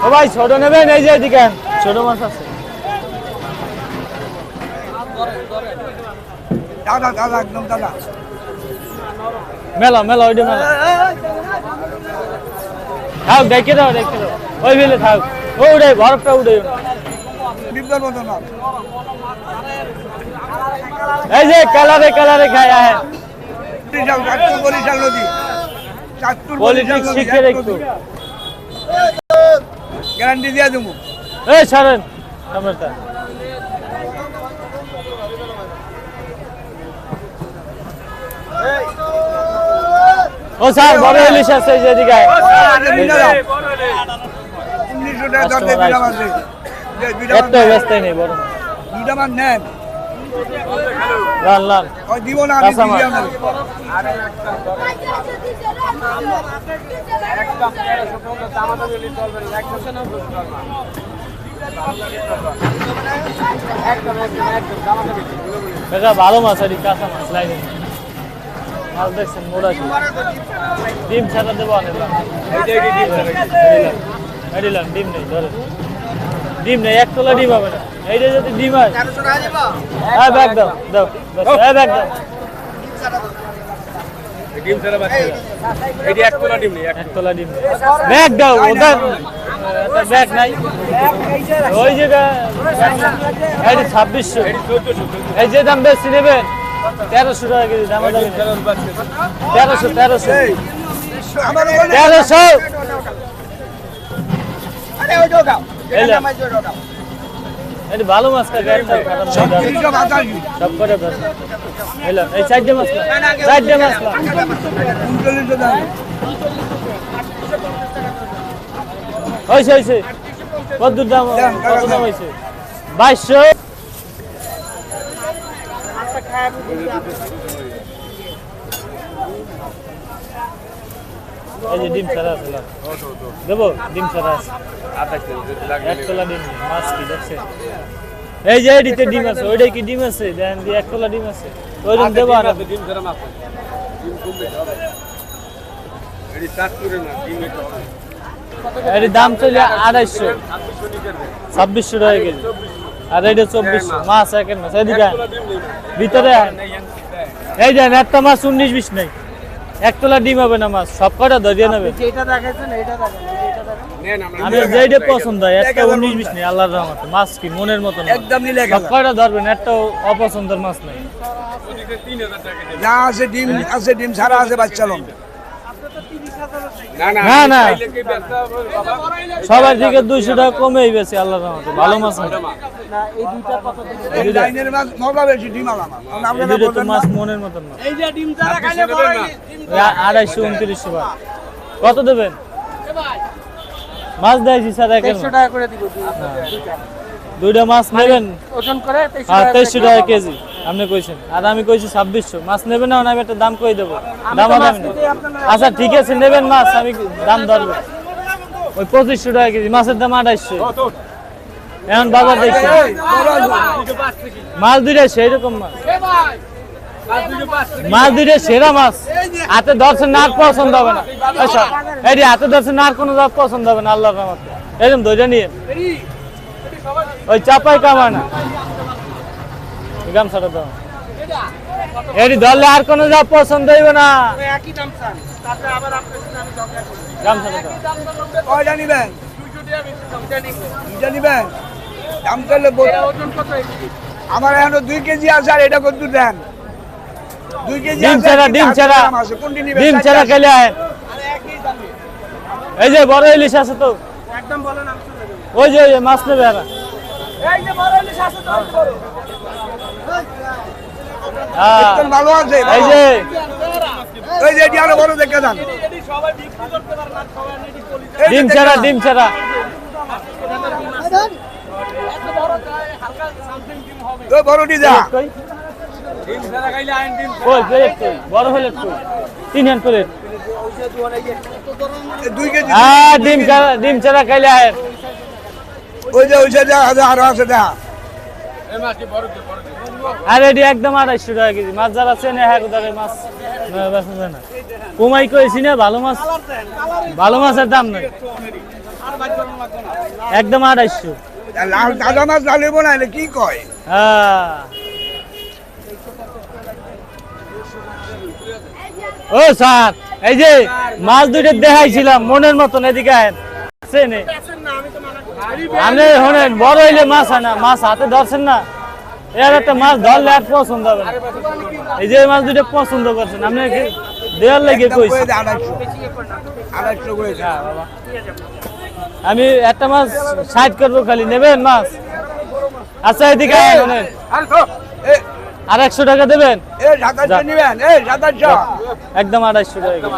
ও ভাই ছোট নেবেন এই যে এদিকে ছোট মাছ আছে দাদা দাদা একদম দাদা মেলা মেলা ওইটা মেলা থাক দেখে দাও দেখে দাও ওই ফেলে থাক ও উড়ে বরফটা উড়ে বিপদের মতো না এই যে কালারে কালারে খায় বরিশাল চাঁদপুর বরিশাল নদী। চাঁদপুর শিখে একটু গ্যারান্টি দিয়ে দেবো। এই ছাড়েন ক্যামেরাটা ও স্যার বড় ইলিশ আছে এই যে এদিকে আয়। উনিশশো টাকা মাছ দেয়। যে। দুইটা মাছ নেন। লাল লাল। দিব না আমি আপনাকে। এটা ভালো মাছ আর কাঁচা মাছ লাইনে মাছ দেখছেন মোড়া ডিম ছাড়া দেবো ডিম। নেই ধরে ডিম নেই এক তোলা ডিম হবে না। এইটা যদি ডিম হয়। হ্যাঁ ব্যাগ দাও দাও হ্যাঁ ব্যাগ দাও ডিম ছাড়া বাচ্চা এটি এক তোলা ডিম নেই এক এক ডিম ব্যাগ দাও ওদের ব্যাগ নাই। ওই যেটা এইটা ছাব্বিশশো। এই যে দাম বেশি নেবেন তেরোশো টাকা কেজি দাম তেরোশো তেরোশো এই, আমার বলে- তেরোশো এলে। এটা ভালো মাছ কাকা সব করে দশ এলাম এই চারটে মাছ চারটে মাছ। হয়েছে হয়েছে কত দাম কত দাম। হয়েছে বাইশশো। এই যে ডিম ছাড়া আছে। দেবো? ডিম ছাড়া আছে। এক তোলা ডিম মাছ কি দেখছে এই যে এডিতে ডিম আছে ওইটাই কি ডিম আছে? দেন দিয়ে এক তোলা ডিম আছে। ওইরকম দেবো আর ডিম ছাড়া মাছ ডিম কমবে হবে। এটি চাঁদপুরের মাছ ডিম এটা হবে। এর দাম চলে আড়াইশো। ছাব্বিশশো টাকা কেজি। আর এইটা চব্বিশশো। মাছ একের মাছ। এদিকে ভিতরে। এই দেন একটা মাছ উনিশ বিশ নেই। এক তোলা ডিম হবে না মাছ সব কটা ধরিয়ে নেবে। নেন আমরা আমি যেইটা পছন্দ হয় একটা উনিশ বিশ নেই আল্লাহর রহমতে। মাছ কি মনের মতন একদম নিলে সব কটা ধরবেন একটা অপছন্দের মাছ নেই। আছে ডিম আছে ডিম ছাড়া আছে বাচ্চা না না? সবার দিকে দুইশো টাকা কমেই বেশি আল্লাহর রহমতে। ভালো মাছ মাছ। মনের মতন আড়াইশো উনত্রিশশো বার। কত দেবেন? মাছ দিয়েছি স্যার টাকা করে দিব দুইটা। মাছ নেবেন? ওজন করে হ্যাঁ তেইশশো টাকা কেজি। আপনি কইছেন। আর আমি কইছি ছাব্বিশশো। মাছ নেবেন না আমি একটা দাম কই দেবো? দাম আচ্ছা ঠিক আছে নেবেন মাছ আমি দাম ধরবো। ওই পঁচিশশো টাকা কেজি মাছের দাম আড়াইশো এখন বাজার দেখছি। মাছ দুইটা সেই রকম মাছ মাছ দুইটা সেরা মাছ। হাতে ধরছেন না পছন্দ হবে না। আচ্ছা এই হাতে ধরছেন না কোনো জাত পছন্দ হবে না আল্লাহর রহমতে। এরকম ধৈর্য নিয়ে। ওই চাপাই কামায় না। এই গামছাটা দাও। এটি ধরলে আর কোনো জাত পছন্দ হইবে না। একই দাম চান তারপরে আবার আপনার সাথে আমি ঝগড়া করি গামছাটা দাও। কয়টা নিবেন? দাম। দুইটা নিবেন? দাম করলে ওজন কত আমার এখন দুই কেজি আছে আর এটা কত দেন। দুই কেজি ডিম আছে, ছাড়া কিন্তু ডিম ছাড়া। গ্রাম আছে। কোনটি নিবেন? ডিম ছাড়া খেলে এই যে বড় ইলিশ আছে তো। একদম বলেন ওই যে ওই যে মাছ নেবে এই যে বড় ইলিশ আছে তো বড়। একদম ভালো আছে এই যে। এই যে আরও বড় দেখে যান। ডিম ছাড়া ডিম ছাড়া। বড়টি যা। বড় প্লেট তিন হ্যান্ড প্লেট দুই কেজি। হ্যাঁ ডিম ছাড়া খাইলে ওই যে ওই যে আরও আছে দেখা আর একদম আড়াইশো টাকা কেজি। মাছ যারা চেনে হ্যাঁ মাছ বেচা যায় না। কমাই করেছি না, ভালো মাছ ভালো মাছের দাম একদম আড়াইশো। দাদা মাছ লালিব না কি কয় হ্যাঁ। ও স্যার, এই যে মাছ দুটো দেখাইছিলাম, মনের মতন, এদিকে আপনি শোনেন বড় হইলে মাছ হয় না মাছ হাতে ধরছেন না। এর একটা মাছ ধরলে আর পছন্দ হবে না। এই যে মাছ দুটো পছন্দ করছেন আপনি কি দেওয়ার লেগে কইছি। আমি একটা মাছ সাইড করব খালি নেবেন মাছ? আচ্ছা এদিকে আর একশো টাকা দেবেন? একদম আড়াইশো টাকা।